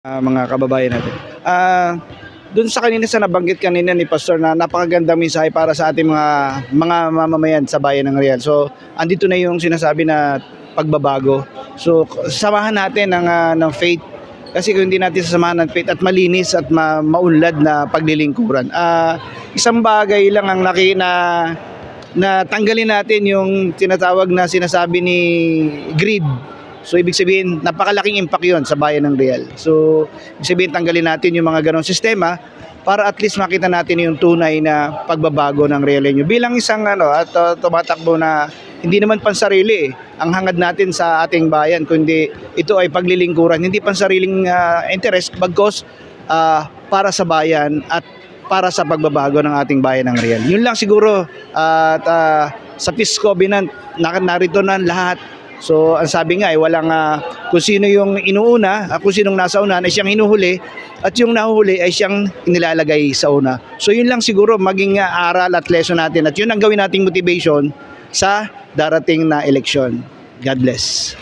ah, mga kababayan natin. Ah, doon sa kanina sa nabanggit kanina ni Pastor na napakagandang mensahe para sa ating mga mga mamamayan sa bayan ng Real. So, andito na yung sinasabi na pagbabago. So, samahan natin ng ah, ng faith kasi kung hindi natin sasamahan ng faith at malinis at ma- maunlad na paglilingkuran. Ah, isang bagay lang ang naki na na tanggalin natin yung tinatawag na sinasabi ni greed. So ibig sabihin, napakalaking impact yon sa bayan ng Real. So ibig sabihin, tanggalin natin yung mga ganong sistema para at least makita natin yung tunay na pagbabago ng Realenyo. Bilang isang ano, at uh, tumatakbo na hindi naman pansarili eh. ang hangad natin sa ating bayan, kundi ito ay paglilingkuran, hindi pansariling uh, interest, bagkos ah, para sa bayan at para sa pagbabago ng ating bayan ng Real. Yun lang siguro at ah, sa Covenant na, narito na lahat. So ang sabi nga ay walang ah, kung sino yung inuuna, ah, kung sinong nasa unahan ay siyang hinuhuli at yung nahuhuli ay siyang inilalagay sa una. So yun lang siguro maging ah, aral at lesson natin at yun ang gawin nating motivation sa darating na eleksyon. God bless.